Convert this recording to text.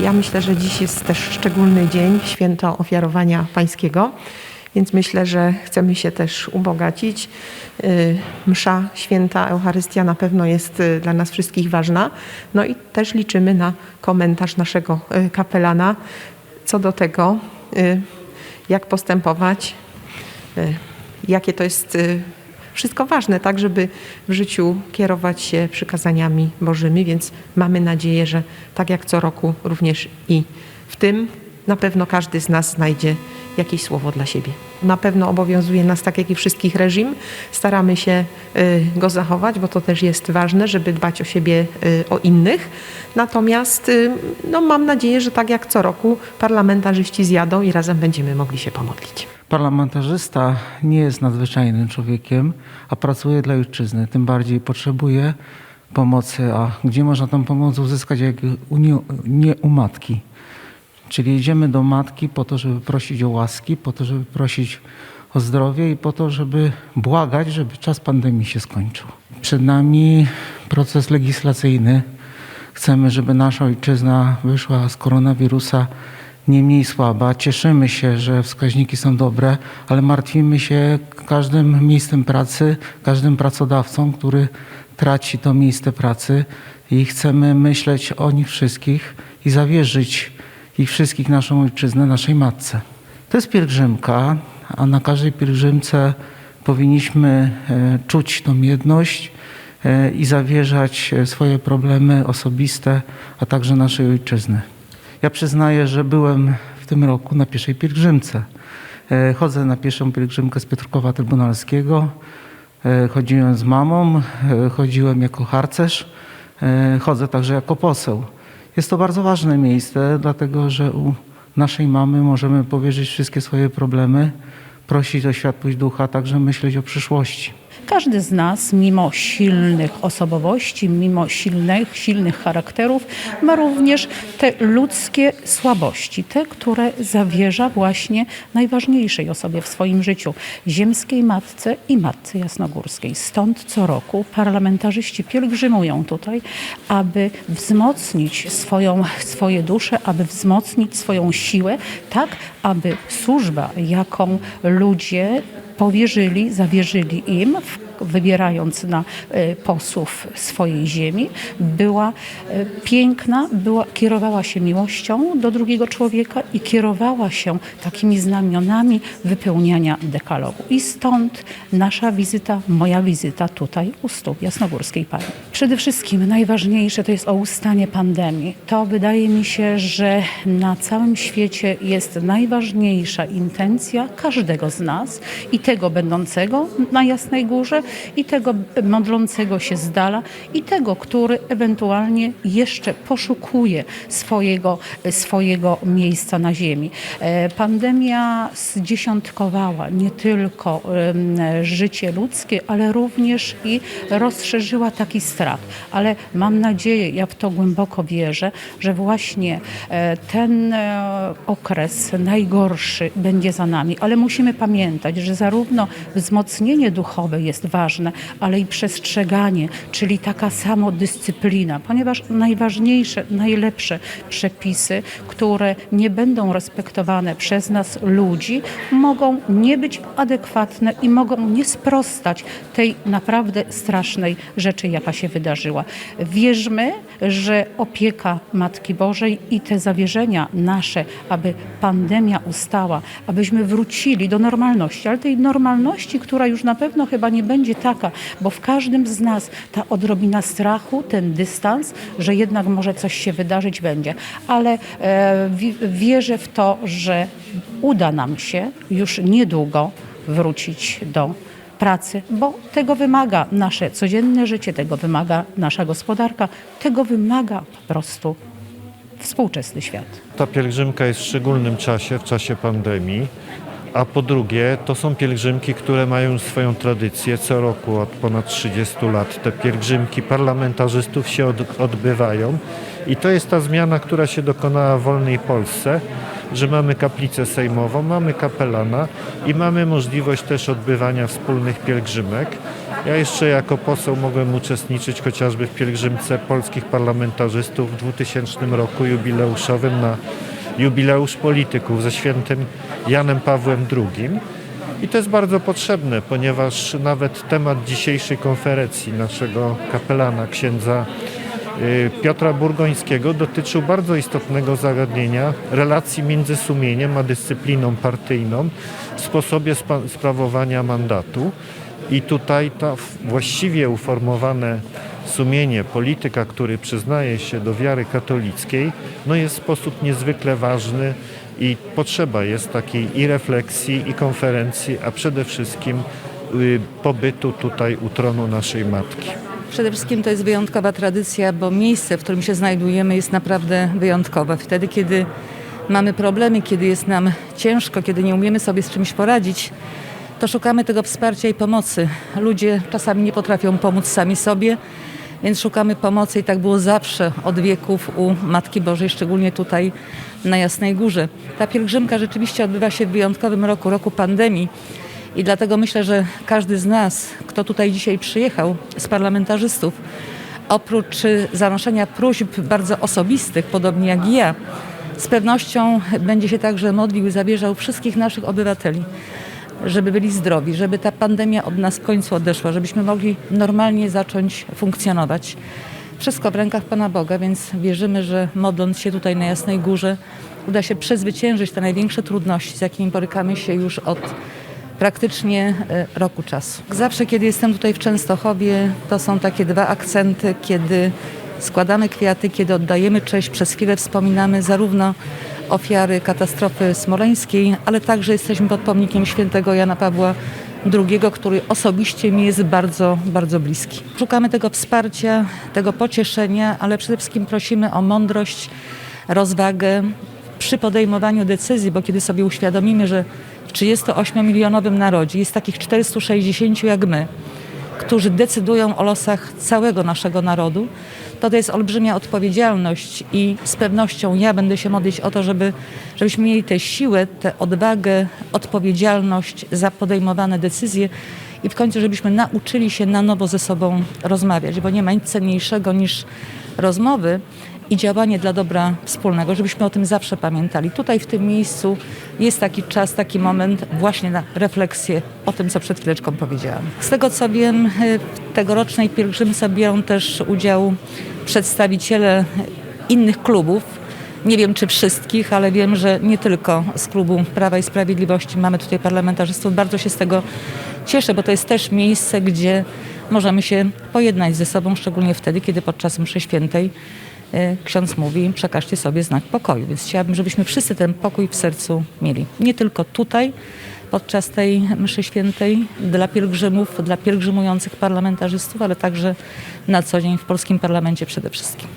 Ja myślę, że dziś jest też szczególny dzień, święto ofiarowania pańskiego, więc myślę, że chcemy się też ubogacić. Y, Msza święta Eucharystia na pewno jest y, dla nas wszystkich ważna. No i też liczymy na komentarz naszego y, kapelana co do tego, jak postępować, jakie to jest wszystko ważne, tak, żeby w życiu kierować się przykazaniami Bożymi, więc mamy nadzieję, że tak jak co roku również i w tym na pewno każdy z nas znajdzie jakieś słowo dla siebie. Na pewno obowiązuje nas, tak jak i wszystkich reżim, staramy się y, go zachować, bo to też jest ważne, żeby dbać o siebie, y, o innych. Natomiast y, no, mam nadzieję, że tak jak co roku parlamentarzyści zjadą i razem będziemy mogli się pomodlić. Parlamentarzysta nie jest nadzwyczajnym człowiekiem, a pracuje dla ojczyzny. Tym bardziej potrzebuje pomocy. A gdzie można tą pomoc uzyskać, jak u nie, nie u matki? Czyli idziemy do matki po to, żeby prosić o łaski, po to, żeby prosić o zdrowie i po to, żeby błagać, żeby czas pandemii się skończył. Przed nami proces legislacyjny. Chcemy, żeby nasza ojczyzna wyszła z koronawirusa nie mniej słaba. Cieszymy się, że wskaźniki są dobre, ale martwimy się każdym miejscem pracy, każdym pracodawcą, który traci to miejsce pracy i chcemy myśleć o nich wszystkich i zawierzyć ich wszystkich naszą ojczyznę, naszej matce. To jest pielgrzymka, a na każdej pielgrzymce powinniśmy e, czuć tą jedność e, i zawierzać e, swoje problemy osobiste, a także naszej ojczyzny. Ja przyznaję, że byłem w tym roku na pierwszej pielgrzymce. E, Chodzę na pierwszą pielgrzymkę z Piotrkowa Trybunalskiego. E, Chodziłem z mamą, e, chodziłem jako harcerz, chodzę także jako poseł. Jest to bardzo ważne miejsce, dlatego że u naszej mamy możemy powierzyć wszystkie swoje problemy, prosić o światłość ducha, także myśleć o przyszłości. Każdy z nas, mimo silnych osobowości, mimo silnych, silnych charakterów, ma również te ludzkie słabości, te, które zawierza właśnie najważniejszej osobie w swoim życiu ziemskiej matce i matce jasnogórskiej. Stąd co roku parlamentarzyści pielgrzymują tutaj, aby wzmocnić swoją, swoje dusze, aby wzmocnić swoją siłę, tak aby służba, jaką ludzie powierzyli, zawierzyli im, w- wybierając na e, posłów swojej ziemi, była e, piękna, była, kierowała się miłością do drugiego człowieka i kierowała się takimi znamionami wypełniania dekalogu. I stąd nasza wizyta, moja wizyta tutaj u stóp Jasnogórskiej Pani. Przede wszystkim najważniejsze to jest o ustanie pandemii. To wydaje mi się, że na całym świecie jest najważniejsza intencja każdego z nas i tego będącego na Jasnej Górze i tego modlącego się z dala i tego, który ewentualnie jeszcze poszukuje swojego, swojego miejsca na ziemi. E, Pandemia zdziesiątkowała nie tylko życie ludzkie, ale również i rozszerzyła taki strach. Ale mam nadzieję, ja w to głęboko wierzę, że właśnie e, ten e, okres najgorszy będzie za nami. Ale musimy pamiętać, że zarówno wzmocnienie duchowe jest ważne, ale i przestrzeganie, czyli taka samodyscyplina, ponieważ najważniejsze, najlepsze przepisy, które nie będą respektowane przez nas ludzi, mogą nie być adekwatne i mogą nie sprostać tej naprawdę strasznej rzeczy, jaka się wydarzyła. Wierzmy, że opieka Matki Bożej i te zawierzenia nasze, aby pandemia ustała, abyśmy wrócili do normalności, ale tej normalności, która już na pewno chyba nie będzie taka, bo w każdym z nas ta odrobina strachu, ten dystans, że jednak może coś się wydarzyć będzie. Ale e, wi- wierzę w to, że uda nam się już niedługo wrócić do pracy, bo tego wymaga nasze codzienne życie, tego wymaga nasza gospodarka, tego wymaga po prostu współczesny świat. Ta pielgrzymka jest w szczególnym czasie, w czasie pandemii, a po drugie to są pielgrzymki, które mają swoją tradycję. Co roku od ponad 30 lat te pielgrzymki parlamentarzystów się od, odbywają i to jest ta zmiana, która się dokonała w wolnej Polsce, że mamy kaplicę sejmową, mamy kapelana i mamy możliwość też odbywania wspólnych pielgrzymek. Ja jeszcze jako poseł mogłem uczestniczyć chociażby w pielgrzymce polskich parlamentarzystów w 2000 roku jubileuszowym na jubileusz polityków ze świętym Janem Pawłem II. I to jest bardzo potrzebne, ponieważ nawet temat dzisiejszej konferencji naszego kapelana, księdza y, Piotra Burgońskiego dotyczył bardzo istotnego zagadnienia relacji między sumieniem a dyscypliną partyjną w sposobie sprawowania mandatu. I tutaj to właściwie uformowane sumienie polityka, który przyznaje się do wiary katolickiej, no jest w sposób niezwykle ważny i potrzeba jest takiej i refleksji, i konferencji, a przede wszystkim y, pobytu tutaj u tronu naszej Matki. Przede wszystkim to jest wyjątkowa tradycja, bo miejsce, w którym się znajdujemy, jest naprawdę wyjątkowe. Wtedy, kiedy mamy problemy, kiedy jest nam ciężko, kiedy nie umiemy sobie z czymś poradzić, to szukamy tego wsparcia i pomocy. Ludzie czasami nie potrafią pomóc sami sobie, więc szukamy pomocy i tak było zawsze od wieków u Matki Bożej, szczególnie tutaj na Jasnej Górze. Ta pielgrzymka rzeczywiście odbywa się w wyjątkowym roku, roku pandemii. I dlatego myślę, że każdy z nas, kto tutaj dzisiaj przyjechał z parlamentarzystów, oprócz y, zanoszenia próśb bardzo osobistych, podobnie jak ja, z pewnością będzie się także modlił i zawierzał wszystkich naszych obywateli, żeby byli zdrowi, żeby ta pandemia od nas w końcu odeszła, żebyśmy mogli normalnie zacząć funkcjonować. Wszystko w rękach Pana Boga, więc wierzymy, że modląc się tutaj na Jasnej Górze, uda się przezwyciężyć te największe trudności, z jakimi borykamy się już od praktycznie e, roku czasu. Zawsze, kiedy jestem tutaj w Częstochowie, to są takie dwa akcenty, kiedy składamy kwiaty, kiedy oddajemy cześć, przez chwilę wspominamy zarówno ofiary katastrofy smoleńskiej, ale także jesteśmy pod pomnikiem świętego Jana Pawła II, który osobiście mi jest bardzo, bardzo bliski. Szukamy tego wsparcia, tego pocieszenia, ale przede wszystkim prosimy o mądrość, rozwagę przy podejmowaniu decyzji, bo kiedy sobie uświadomimy, że w 38-milionowym narodzie jest takich 460 jak my, którzy decydują o losach całego naszego narodu, to to jest olbrzymia odpowiedzialność i z pewnością ja będę się modlić o to, żeby, żebyśmy mieli tę siłę, tę odwagę, odpowiedzialność za podejmowane decyzje i w końcu, żebyśmy nauczyli się na nowo ze sobą rozmawiać, bo nie ma nic cenniejszego niż rozmowy i działanie dla dobra wspólnego, żebyśmy o tym zawsze pamiętali. Tutaj w tym miejscu jest taki czas, taki moment właśnie na refleksję o tym, co przed chwileczką powiedziałam. Z tego co wiem, w tegorocznej pielgrzymce biorą też udział przedstawiciele innych klubów. Nie wiem czy wszystkich, ale wiem, że nie tylko z klubu Prawa i Sprawiedliwości mamy tutaj parlamentarzystów. Bardzo się z tego cieszę, bo to jest też miejsce, gdzie możemy się pojednać ze sobą, szczególnie wtedy, kiedy podczas mszy świętej y, ksiądz mówi, przekażcie sobie znak pokoju. Więc chciałabym, żebyśmy wszyscy ten pokój w sercu mieli. Nie tylko tutaj, podczas tej mszy świętej dla pielgrzymów, dla pielgrzymujących parlamentarzystów, ale także na co dzień w polskim parlamencie przede wszystkim.